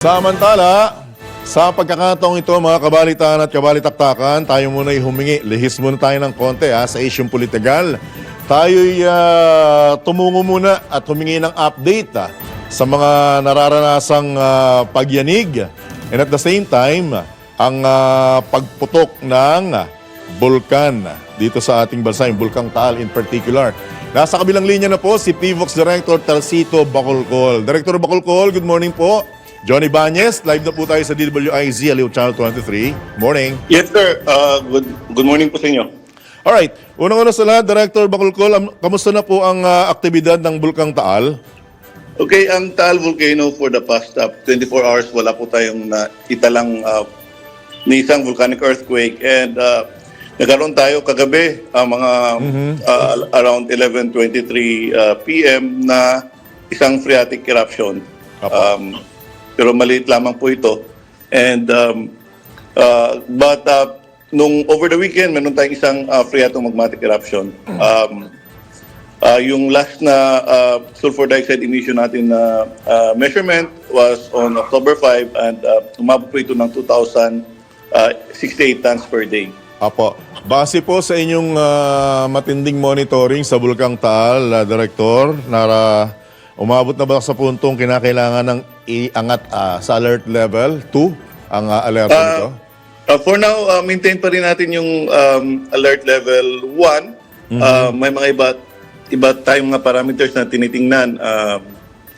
Samantala, sa pagkakataong ito mga kabalitaan at kabalitaktakan, tayo muna humingi, lihis muna tayo ng konti ha, sa isyong political. Tayo'y ah, tumungo muna at humingi ng update ha, sa mga nararanasang ah, pagyanig. And at the same time, ang ah, pagputok ng bulkan dito sa ating bansa, yung Bulkang Taal in particular. Nasa kabilang linya na po si PVOX Director Talsito Bacolcol. Director Bacolcol, good morning po. Johnny Banyes, live na po tayo sa DWIZ Aliw Channel 23. Morning. Yes, sir. Uh, good, good morning po sa inyo. Alright, unang-una sa lahat, Director Bacolcol, am- kamusta na po ang ah, aktibidad ng Bulkang Taal? Okay, ang Taal Volcano for the past uh, 24 hours, wala po tayong uh, italang uh, ni isang volcanic earthquake. And uh, nagkaroon tayo kagabi, uh, mga uh, around 11.23 uh, p.m. na isang phreatic eruption. Um, pero maliit lamang po ito. And um, uh, but uh, nung over the weekend, meron tayong isang uh, phreatomagmatic eruption. Um, uh, yung last na uh, sulfur dioxide emission natin na uh, measurement was on October 5 and uh, umabot po ito ng 2,068 tons per day. Apo, base po sa inyong ah, matinding monitoring sa Bulkang Taal, ah, Director, nara, umabot na ba sa puntong kinakailangan ng iangat ah, sa alert level 2 ang uh, alerto Ah, nito? Uh, for now, uh, maintain pa rin natin yung um, alert level 1. Uh, may mga iba, iba tayong mga parameters na tinitingnan. uh,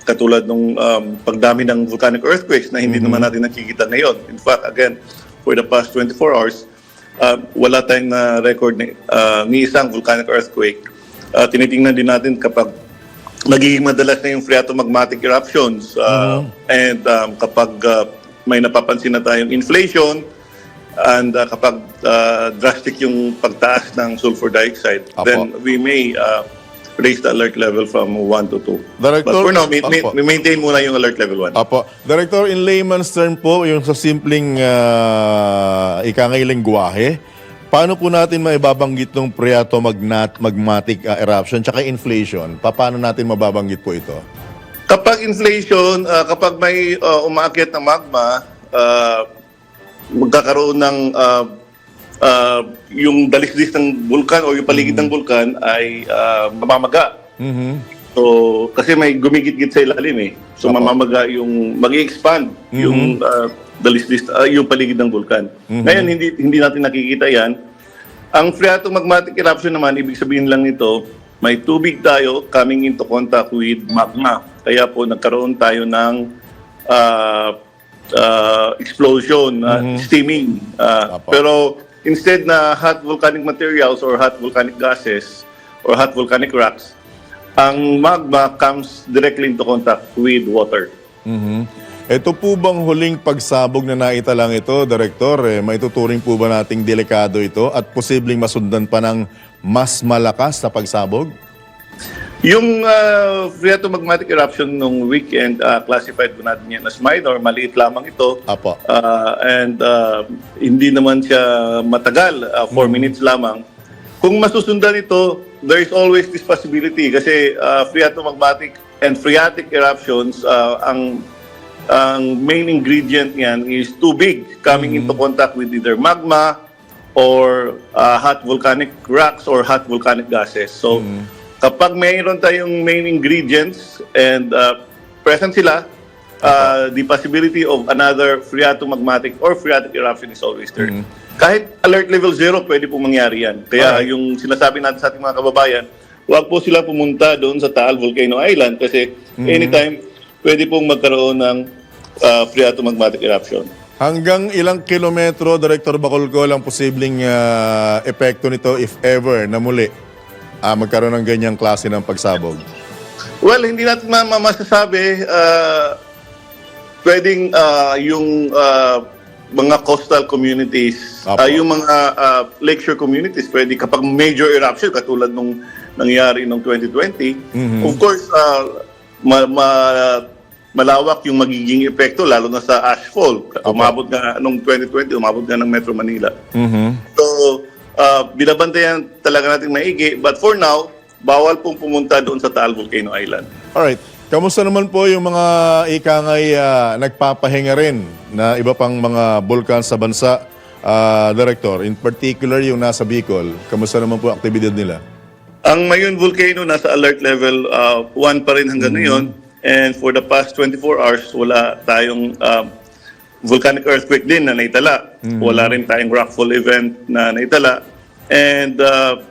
katulad ng um, pagdami ng volcanic earthquakes na hindi naman natin nakikita ngayon. In fact, again, for the past 24 hours, uh, wala tayong na-record ni, uh, ni isang volcanic earthquake. Uh, tinitingnan din natin kapag nagiging madalas na yung phreatomagmatic eruptions uh, and um, kapag uh, may napapansin na tayong inflation and uh, kapag uh, drastic yung pagtaas ng sulfur dioxide, Apo. then we may uh, raise the alert level from 1 to 2. Director, But for now, ma- ma- maintain muna yung alert level 1. Apo. Director, in layman's term po, yung sa simpleng uh, ikangay lengguwahe, paano po natin maibabanggit ng Priato magnat, magmatic ah, eruption tsaka inflation? Pa- Paano natin mababanggit po ito? Kapag inflation, uh, kapag may uh, umaakit na magma, uh, magkakaroon ng uh, uh, yung dalisdis ng bulkan o yung paligid ng bulkan ay uh, mamamaga. Mhm. So, kasi may gumigit-git sa ilalim eh. So, Apo. mamamaga yung, mag-expand yung uh, dalisdis, uh, yung paligid ng bulkan. Ngayon, hindi, hindi natin nakikita yan. Ang phreatomagmatic eruption naman, ibig sabihin lang nito, may tubig tayo coming into contact with magma. Kaya po nagkaroon tayo ng uh, uh, explosion, uh, steaming. Uh, Apo. pero instead na hot volcanic materials or hot volcanic gases or hot volcanic rocks, ang magma comes directly into contact with water. Mhm. Ito po bang huling pagsabog na naita lang ito, Director? Eh, maituturing po ba nating delikado ito at posibleng masundan pa ng mas malakas na pagsabog? Yung uh, phreatomagmatic eruption nung weekend, uh, classified po natin yan as minor, maliit lamang ito. Apo. Uh, and uh, hindi naman siya matagal, 4 minutes lamang. Kung masusundan ito, there is always this possibility kasi uh, phreatomagmatic and phreatic eruptions, uh, ang ang main ingredient niyan is tubig coming into contact with either magma or uh, hot volcanic rocks or hot volcanic gases. So, kapag mayroon tayong main ingredients and uh, present sila, uh, the possibility of another phreatomagmatic or phreatic eruption is always there. Kahit alert level zero, pwede pong mangyari yan. Kaya Alright. yung sinasabi natin sa ating mga kababayan, huwag po sila pumunta doon sa Taal Volcano Island kasi anytime pwede pong magkaroon ng uh, phreatomagmatic eruption. Hanggang ilang kilometro, Director Bacolcol, ang posibleng ah, epekto nito if ever na muli ah, magkaroon ng ganyang klase ng pagsabog? Well, hindi natin ma- ma- masasabi. Uh, pwedeng uh, yung uh, mga coastal communities, Apo. uh, yung mga uh, lakeshore communities, pwede kapag major eruption, katulad nung nangyari noong 2020, of course, uh, ma- ma- malawak yung magiging epekto, lalo na sa ashfall. Umabot nga, nung 2020, umabot nga ng Metro Manila. Mhm. So, uh, binabantayan talaga natin maigi. But for now, bawal pong pumunta doon sa Taal Volcano Island. Alright. Kamusta naman po yung mga ikangay ah, nagpapahinga rin na iba pang mga bulkan sa bansa, ah, Director? In particular yung nasa Bicol, kamusta naman po aktibidad nila? Ang Mayon Volcano nasa alert level 1 pa rin hanggang ngayon. And for the past 24 hours, wala tayong uh, volcanic earthquake din na naitala. Wala rin tayong rockfall event na naitala. And uh,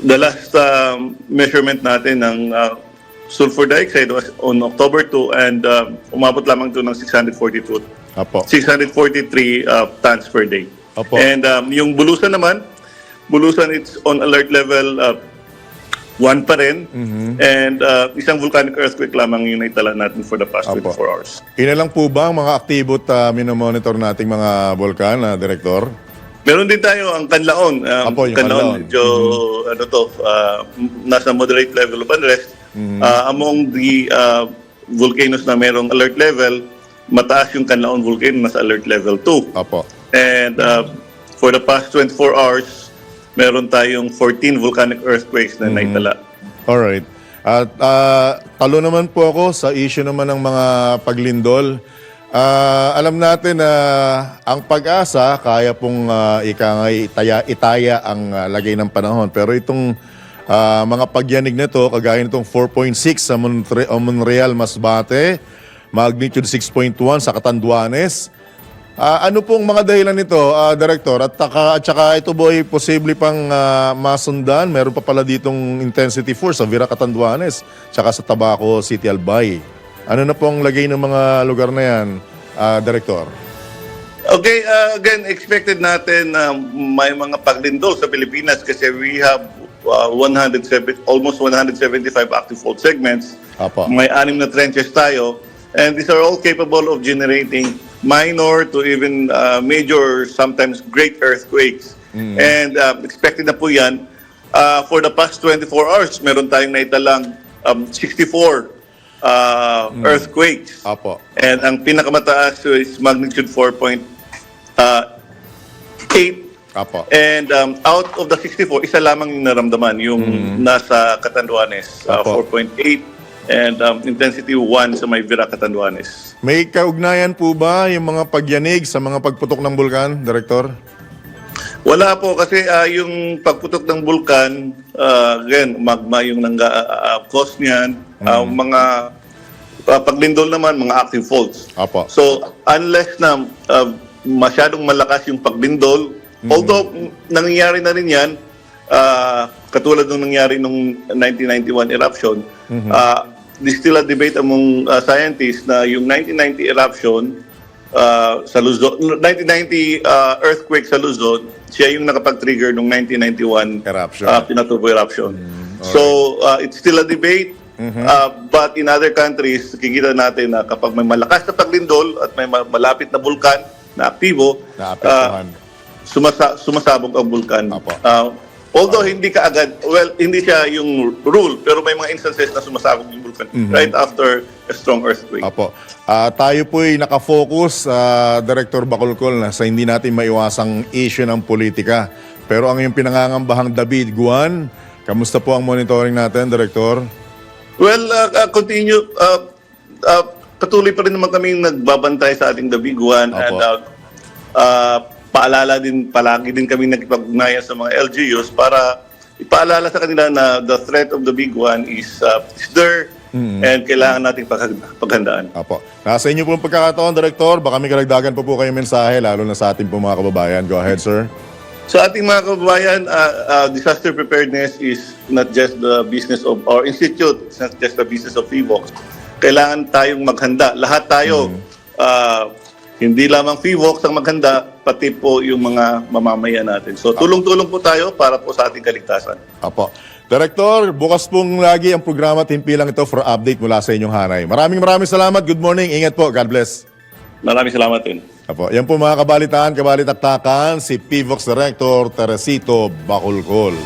the last um, measurement natin ng uh, sulfur dioxide was on October 2 and uh, umabot lamang ito ng 642 Apo. 643 uh, tons per day. Opo. And um, yung bulusan naman, bulusan it's on alert level uh, 1 pa rin. Mm-hmm. And uh, isang volcanic earthquake lamang yung naitala natin for the past Opo. 24 hours. Ina lang po ba ang mga aktibo at uh, minomonitor nating mga bulkan, na Director? Meron din tayo ang Kanlaon. Um, Apo, yung Kanlaon, Kanlaon. medyo ano to, uh, nasa moderate level of unrest. Mm-hmm. Uh, among the uh, volcanoes na merong alert level, mataas yung Kanlaon volcano, nasa alert level 2. Apo. And uh, for the past 24 hours, meron tayong 14 volcanic earthquakes na naitala. Alright. At ah, talo naman po ako sa issue naman ng mga paglindol. Ah, alam natin na ang pag-asa, kaya pong uh, ikangay itaya, itaya ang ah, lagay ng panahon. Pero itong ah, mga pagyanig na to, kagaya nitong 4.6 sa Montre- o Monreal, Masbate, magnitude 6.1 sa Catanduanes, Ah, ano pong mga dahilan nito, ah, Director? At, taka, at saka ito boy, posible pang ah, masundan. Meron pa pala ditong intensity force sa Vira Catanduanes, tsaka sa Tabaco City, Albay. Ano na pong lagay ng mga lugar na yan, ah, Director? Okay, uh, again, expected natin na may mga paglindol sa Pilipinas kasi we have uh, 107, almost 175 active fault segments. Apo. May anim na trenches tayo. And these are all capable of generating minor to even uh, major, sometimes great earthquakes. And uh, expected na po yan. Uh, for the past 24 hours, meron tayong naitalang um, 64 uh, earthquakes. Apo. And ang pinakamataas is magnitude 4.8. Apo. And um, out of the 64, isa lamang yung naramdaman, yung nasa Catanduanes, uh, Apo. 4.8. And um, intensity 1 sa may Vira Catanduanes. May kaugnayan po ba yung mga pagyanig sa mga pagputok ng bulkan, Director? Wala po kasi ah, yung pagputok ng bulkan, ah, again, magma yung nang cause niyan. Ah, mga ah, paglindol naman, mga active faults. Apo. So, unless na uh, masyadong malakas yung paglindol, although mm, nangyayari na rin yan, uh, katulad nung nangyari nung 1991 eruption, uh, there's still a debate among uh, scientists na yung 1990 eruption uh, sa Luzon, 1990 uh, earthquake sa Luzon, siya yung nakapag-trigger nung 1991 Eruption. uh, Pinatubo eruption. So, uh, it's still a debate. Uh, but in other countries, kikita natin na kapag may malakas na paglindol at may ma- malapit na bulkan na aktibo, uh, sumasa- sumasabog ang bulkan. Apo. Uh, although hindi ka agad, well, hindi siya yung rule, pero may mga instances na sumasabog yung bulkan right after a strong earthquake. Apo. Ah, tayo po'y nakafocus sa Director Bacolcol na sa hindi natin maiwasang issue ng politika. Pero ang yung pinangangambahang David Guan, kamusta po ang monitoring natin, Director? Well, uh, uh, continue. Uh, uh, patuloy pa rin naman kami nagbabantay sa ating Dabiguan Opo. and uh, uh, paalala din, palagi din kami nagpag-ugnayan sa mga LGUs para ipaalala sa kanila na the threat of the big one is, uh, is there and kailangan nating pag- paghandaan. Apo. Nasa inyo po ang pagkakataon, Director. Baka may karagdagan pa po kayo mensahe, lalo na sa ating po mga kababayan. Go ahead, sir. Sa ating mga kababayan, uh, uh, disaster preparedness is not just the business of our institute, it's not just the business of FIVOX. Kailangan tayong maghanda. Lahat tayo, uh, hindi lamang FIVOX ang maghanda, pati po yung mga mamamayan natin. So tulong-tulong po tayo para po sa ating kaligtasan. Apo. Director, bukas pong lagi ang programa Timpilang ito for update mula sa inyong hanay. Maraming maraming salamat. Good morning. Ingat po. God bless. Maraming salamat din. Apo. Yan po mga kabalitaan, kabalitaktakan, si PIVOX Director Teresito Bacolcol.